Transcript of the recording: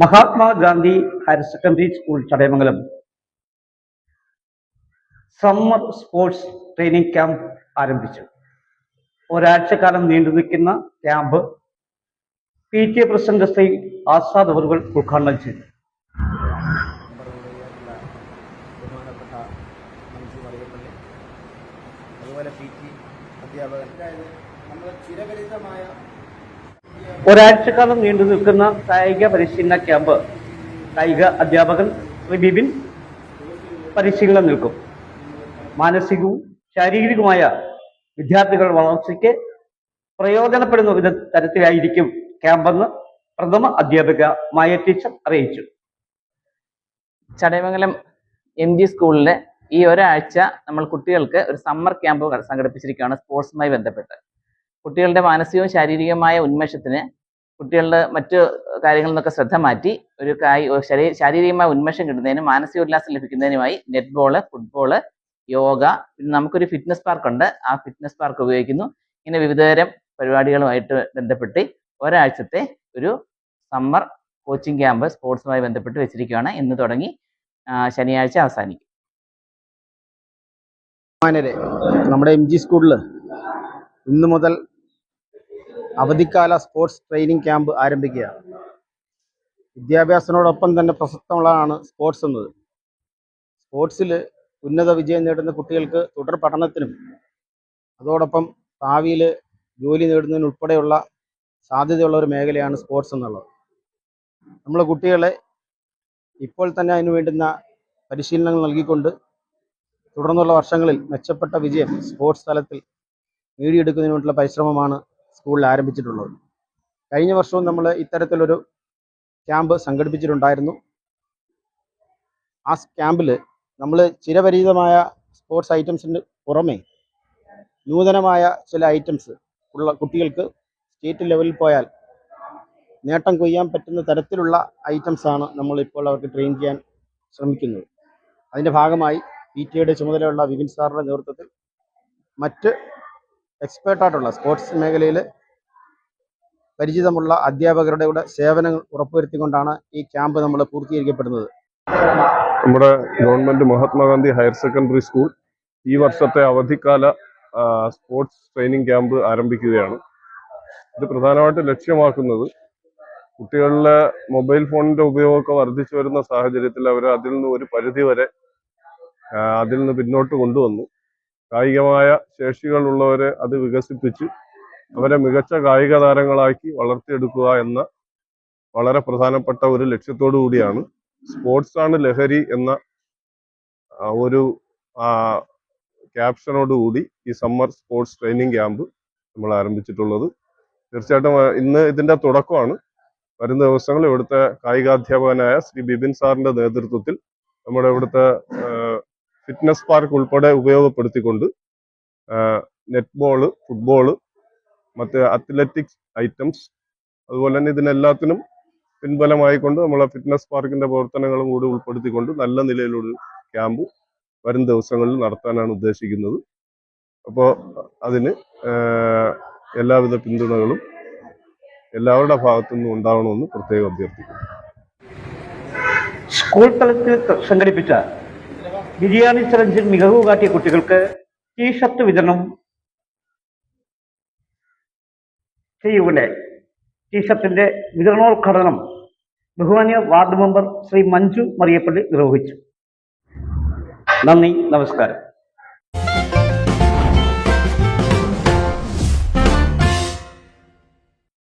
Mahatma Gandhi higher secondary school Chadayamangalam. Summer sports training camp ആരംഭിച്ചു. ഒരാഴ്ചക്കാലം നീണ്ടു നിൽക്കുന്ന camp P T A president Shri Azad അവറുകൾ ഉദ്ഘാടനം ചെയ്തു. അതുപോലെ പി ടി അധ്യാപകൻ. അതായത് നമ്മുടെ ചിരപരിതമായ ഒരാഴ്ചക്കാലം നീണ്ടു നിൽക്കുന്ന കായിക പരിശീലന ക്യാമ്പ് കായിക അധ്യാപകൻ ബിബിൻ പരിശീലനം നിൽക്കും മാനസികവും ശാരീരികവുമായ വിദ്യാർത്ഥികളുടെ വളർച്ചയ്ക്ക് പ്രയോജനപ്പെടുന്ന വിധ തരത്തിലായിരിക്കും ക്യാമ്പെന്ന് പ്രഥമ അധ്യാപിക മായ ടീച്ചർ അറിയിച്ചു. ചടയമംഗലം എം ജി സ്കൂളിലെ ഈ ഒരാഴ്ച നമ്മൾ കുട്ടികൾക്ക് ഒരു സമ്മർ ക്യാമ്പ് സംഘടിപ്പിച്ചിരിക്കുകയാണ്. സ്പോർട്സുമായി ബന്ധപ്പെട്ട്. കുട്ടികളുടെ മാനസികവും ശാരീരികവുമായ ഉന്മേഷത്തിന് കുട്ടികളുടെ മറ്റു കാര്യങ്ങളിൽ നിന്നൊക്കെ ശ്രദ്ധ മാറ്റി ഒരു കായി ശരീര ശാരീരികമായ ഉന്മേഷം കിട്ടുന്നതിനും മാനസിക ഉല്ലാസം ലഭിക്കുന്നതിനുമായി നെറ്റ്ബോൾ ഫുട്ബോൾ യോഗ പിന്നെ നമുക്കൊരു ഫിറ്റ്നസ് പാർക്ക് ഉണ്ട് ആ ഫിറ്റ്നസ് പാർക്ക് ഉപയോഗിക്കുന്നു. ഇങ്ങനെ വിവിധതരം പരിപാടികളുമായിട്ട് ബന്ധപ്പെട്ട് ഒരാഴ്ചത്തെ ഒരു സമ്മർ കോച്ചിങ് ക്യാമ്പ് സ്പോർട്സുമായി ബന്ധപ്പെട്ട് വെച്ചിരിക്കുകയാണ്. ഇന്ന് തുടങ്ങി ശനിയാഴ്ച അവസാനിക്കും. നമ്മുടെ എം ജി സ്കൂളിൽ ഇന്ന് മുതൽ അവധിക്കാല സ്പോർട്സ് ട്രെയിനിങ് ക്യാമ്പ് ആരംഭിക്കുകയാണ് വിദ്യാഭ്യാസത്തിനോടൊപ്പം തന്നെ പ്രസക്തമുള്ളതാണ് സ്പോർട്സ് എന്നത്. സ്പോർട്സിൽ ഉന്നത വിജയം നേടുന്ന കുട്ടികൾക്ക് തുടർ പഠനത്തിനും അതോടൊപ്പം ഭാവിയിൽ ജോലി നേടുന്നതിനുൾപ്പെടെയുള്ള സാധ്യതയുള്ള ഒരു മേഖലയാണ് സ്പോർട്സ് എന്നുള്ളത്. നമ്മൾ കുട്ടികളെ ഇപ്പോൾ തന്നെ അതിനു വേണ്ടുന്ന പരിശീലനങ്ങൾ നൽകിക്കൊണ്ട് തുടർന്നുള്ള വർഷങ്ങളിൽ മെച്ചപ്പെട്ട വിജയം സ്പോർട്സ് തലത്തിൽ നേടിയെടുക്കുന്നതിന് വേണ്ടിയുള്ള പരിശ്രമമാണ് സ്കൂളിൽ ആരംഭിച്ചിട്ടുള്ളത്. കഴിഞ്ഞ വർഷവും നമ്മൾ ഇത്തരത്തിലൊരു ക്യാമ്പ് സംഘടിപ്പിച്ചിട്ടുണ്ടായിരുന്നു. ആ ക്യാമ്പിൽ നമ്മൾ ചിരപരിചിതമായ സ്പോർട്സ് ഐറ്റംസിന് പുറമെ നൂതനമായ ചില ഐറ്റംസ് ഉള്ള കുട്ടികൾക്ക് സ്റ്റേറ്റ് ലെവലിൽ പോയാൽ നേട്ടം കൊയ്യാൻ പറ്റുന്ന തരത്തിലുള്ള ഐറ്റംസാണ് ഇപ്പോൾ അവർക്ക് ട്രെയിൻ ചെയ്യാൻ ശ്രമിക്കുന്നത്. അതിന്റെ ഭാഗമായി പി ടി എയുടെ ചുമതലയുള്ള വിപിൻ സാറിന്റെ നേതൃത്വത്തിൽ മറ്റ് എക്സ്പേർട്ടായിട്ടുള്ള സ്പോർട്സ് മേഖലയിൽ പരിചിതമുള്ള അധ്യാപകരുടെ കൂടെ സേവനങ്ങൾ ഉറപ്പുവരുത്തിക്കൊണ്ടാണ് ഈ ക്യാമ്പ് നമ്മൾ പൂർത്തീകരിക്കപ്പെടുന്നത്. നമ്മുടെ government Mahatma Gandhi higher secondary school ഈ വർഷത്തെ അവധിക്കാല സ്പോർട്സ് ട്രെയിനിങ് ക്യാമ്പ് ആരംഭിക്കുകയാണ്. ഇത് പ്രധാനമായിട്ട് ലക്ഷ്യമാക്കുന്നത് കുട്ടികളിലെ മൊബൈൽ ഫോണിന്റെ ഉപയോഗമൊക്കെ വർദ്ധിച്ചു വരുന്ന സാഹചര്യത്തിൽ അവർ അതിൽ നിന്ന് ഒരു പരിധി വരെ അതിൽ നിന്ന് പിന്നോട്ട് കൊണ്ടുവന്നു. കായികമായ ശേഷികളുള്ളവരെ അത് വികസിപ്പിച്ച് അവരെ മികച്ച കായിക താരങ്ങളാക്കി വളർത്തിയെടുക്കുക എന്ന വളരെ പ്രധാനപ്പെട്ട ഒരു ലക്ഷ്യത്തോടു കൂടിയാണ് സ്പോർട്സ് ആണ് ലഹരി എന്ന ഒരു ക്യാപ്ഷനോടുകൂടി ഈ സമ്മർ സ്പോർട്സ് ട്രെയിനിങ് ക്യാമ്പ് നമ്മൾ ആരംഭിച്ചിട്ടുള്ളത്. തീർച്ചയായിട്ടും ഇന്ന് ഇതിന്റെ തുടക്കമാണ്. വരുന്ന ദിവസങ്ങളിൽ ഇവിടുത്തെ കായികാധ്യാപകനായ ശ്രീ ബിപിൻ സാറിന്റെ നേതൃത്വത്തിൽ നമ്മുടെ ഇവിടുത്തെ ഫിറ്റ്നസ് പാർക്ക് ഉൾപ്പെടെ ഉപയോഗപ്പെടുത്തിക്കൊണ്ട് നെറ്റ്ബോൾ ഫുട്ബോൾ മറ്റ് അത്ലറ്റിക്സ് ഐറ്റംസ് അതുപോലെ തന്നെ ഇതിനെല്ലാത്തിനും പിൻബലമായിക്കൊണ്ട് നമ്മളെ ഫിറ്റ്നസ് പാർക്കിന്റെ പ്രവർത്തനങ്ങളും കൂടി ഉൾപ്പെടുത്തിക്കൊണ്ട് നല്ല നിലയിലൊരു ക്യാമ്പ് വരും ദിവസങ്ങളിൽ നടത്താനാണ് ഉദ്ദേശിക്കുന്നത്. അപ്പോൾ അതിന് എല്ലാവിധ പിന്തുണകളും എല്ലാവരുടെ ഭാഗത്തു നിന്നും ഉണ്ടാവണമെന്ന് പ്രത്യേകം അഭ്യർത്ഥിക്കുന്നു. സ്കൂൾ തലത്തിൽ സംഘടിപ്പിച്ച ബിരിയാണി ചലഞ്ചിൽ മികവ് കാട്ടിയ കുട്ടികൾക്ക് ടീഷർട്ട് വിതരണം. ചെയ്യുകയുണ്ട് ടീഷർട്ടിന്റെ വിതരണോദ്ഘാടനം ബഹുമാന്യ വാർഡ് മെമ്പർ ശ്രീ മഞ്ജു മറിയപ്പള്ളി നിർവഹിച്ചു. നന്ദി നമസ്കാരം.